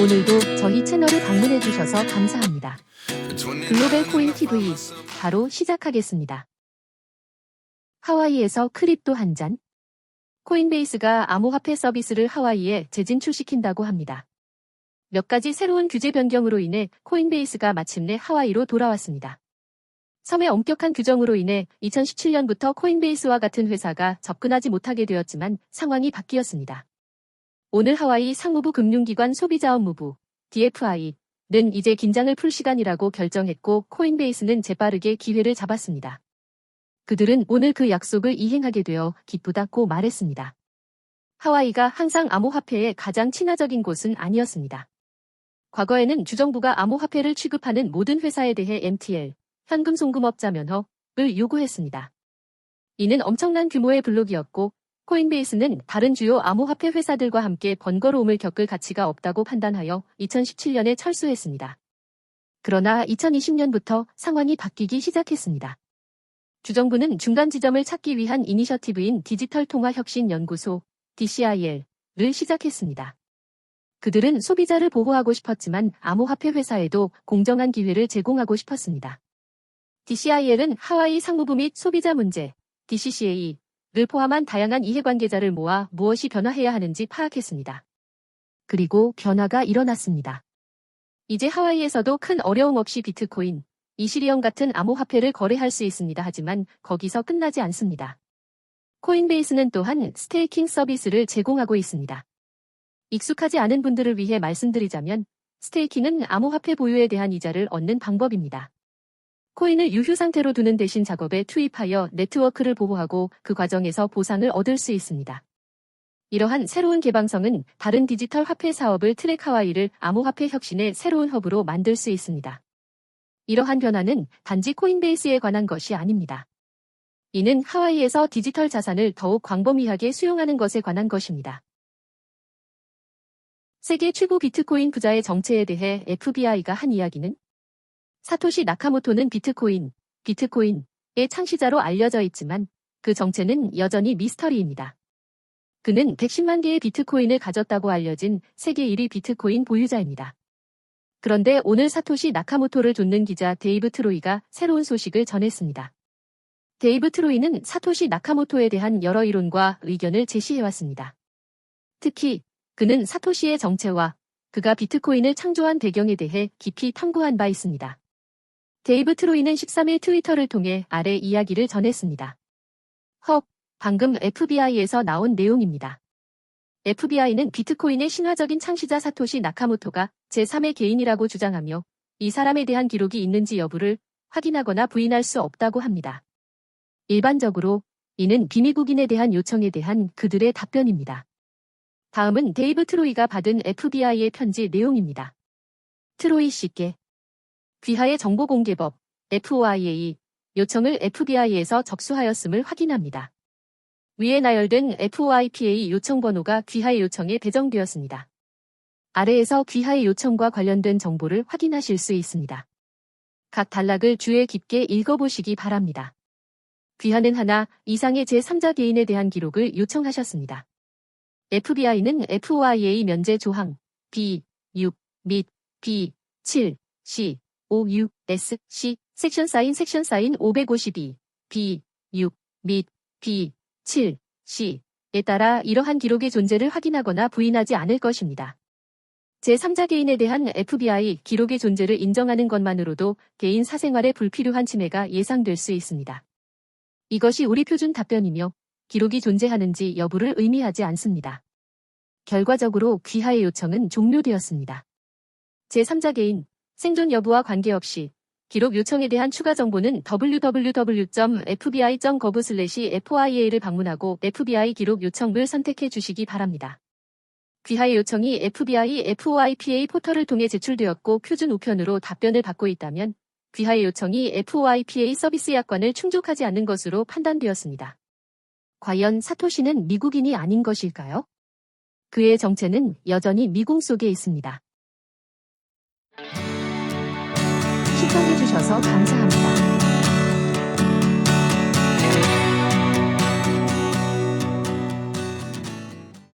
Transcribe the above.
오늘도 저희 채널을 방문해 주셔서 감사합니다. 글로벌 코인 TV 바로 시작하겠습니다. 하와이에서 크립토 한 잔. 코인베이스가 암호화폐 서비스를 하와이에 재진출시킨다고 합니다. 몇 가지 새로운 규제 변경으로 인해 코인베이스가 마침내 하와이로 돌아왔습니다. 섬의 엄격한 규정으로 인해 2017년부터 코인베이스와 같은 회사가 접근하지 못하게 되었지만 상황이 바뀌었습니다. 오늘 하와이 상무부 금융기관 소비자업무부 DFI는 이제 긴장을 풀 시간이라고 결정했고 코인베이스는 재빠르게 기회를 잡았습니다. 그들은 오늘 그 약속을 이행하게 되어 기쁘다고 말했습니다. 하와이가 항상 암호화폐에 가장 친화적인 곳은 아니었습니다. 과거에는 주정부가 암호화폐를 취급하는 모든 회사에 대해 MTL, 현금 송금업자 면허를 요구했습니다. 이는 엄청난 규모의 블록이었고 코인베이스는 다른 주요 암호화폐 회사들과 함께 번거로움을 겪을 가치가 없다고 판단하여 2017년에 철수했습니다. 그러나 2020년부터 상황이 바뀌기 시작했습니다. 주정부는 중간 지점을 찾기 위한 이니셔티브인 디지털 통화 혁신 연구소 DCIL을 시작했습니다. 그들은 소비자를 보호하고 싶었지만 암호화폐 회사에도 공정한 기회를 제공하고 싶었습니다. DCIL은 하와이 상무부 및 소비자 문제 DCCA 를 포함한 다양한 이해관계자를 모아 무엇이 변화해야 하는지 파악했습니다. 그리고 변화가 일어났습니다. 이제 하와이에서도 큰 어려움 없이 비트코인, 이시리엄 같은 암호화폐를 거래할 수 있습니다. 하지만 거기서 끝나지 않습니다. 코인베이스는 또한 스테이킹 서비스를 제공하고 있습니다. 익숙하지 않은 분들을 위해 말씀드리자면 스테이킹은 암호화폐 보유에 대한 이자를 얻는 방법입니다. 코인을 유휴 상태로 두는 대신 작업에 투입하여 네트워크를 보호하고 그 과정에서 보상을 얻을 수 있습니다. 이러한 새로운 개방성은 다른 디지털 화폐 사업을 트랙 하와이를 암호화폐 혁신의 새로운 허브로 만들 수 있습니다. 이러한 변화는 단지 코인베이스에 관한 것이 아닙니다. 이는 하와이에서 디지털 자산을 더욱 광범위하게 수용하는 것에 관한 것입니다. 세계 최고 비트코인 부자의 정체에 대해 FBI가 한 이야기는 사토시 나카모토는 비트코인, 비트코인의 창시자로 알려져 있지만 그 정체는 여전히 미스터리입니다. 그는 110만 개의 비트코인을 가졌다고 알려진 세계 1위 비트코인 보유자입니다. 그런데 오늘 사토시 나카모토를 돕는 기자 데이브 트로이가 새로운 소식을 전했습니다. 데이브 트로이는 사토시 나카모토에 대한 여러 이론과 의견을 제시해왔습니다. 특히 그는 사토시의 정체와 그가 비트코인을 창조한 배경에 대해 깊이 탐구한 바 있습니다. 데이브 트로이는 13일 트위터를 통해 아래 이야기를 전했습니다. 헉, 방금 FBI에서 나온 내용입니다. FBI는 비트코인의 신화적인 창시자 사토시 나카모토가 제3의 개인이라고 주장하며 이 사람에 대한 기록이 있는지 여부를 확인하거나 부인할 수 없다고 합니다. 일반적으로 이는 비미국인에 대한 요청에 대한 그들의 답변입니다. 다음은 데이브 트로이가 받은 FBI의 편지 내용입니다. 트로이 씨께 귀하의 정보공개법 FOIA 요청을 FBI에서 접수하였음을 확인합니다. 위에 나열된 FOIPA 요청 번호가 귀하의 요청에 배정되었습니다. 아래에서 귀하의 요청과 관련된 정보를 확인하실 수 있습니다. 각 단락을 주의 깊게 읽어보시기 바랍니다. 귀하는 하나 이상의 제3자 개인에 대한 기록을 요청하셨습니다. FBI는 FOIA 면제 조항 B, 6, 및 B, 7, C, 5, 6, S, C, 섹션 사인 섹션 사인 552, B, 6, 및 B, 7, C에 따라 이러한 기록의 존재를 확인하거나 부인하지 않을 것입니다. 제3자 개인에 대한 FBI 기록의 존재를 인정하는 것만으로도 개인 사생활에 불필요한 침해가 예상될 수 있습니다. 이것이 우리 표준 답변이며 기록이 존재하는지 여부를 의미하지 않습니다. 결과적으로 귀하의 요청은 종료되었습니다. 제3자 개인, 생존 여부와 관계없이 기록 요청에 대한 추가 정보는 www.fbi.gov/foia를 방문하고 FBI 기록 요청을 선택해 주시기 바랍니다. 귀하의 요청이 FBI FOIPA 포털을 통해 제출되었고 표준 우편으로 답변을 받고 있다면 귀하의 요청이 FOIPA 서비스 약관을 충족하지 않는 것으로 판단되었습니다. 과연 사토시는 미국인이 아닌 것일까요? 그의 정체는 여전히 미궁 속에 있습니다. 시청해주셔서 감사합니다.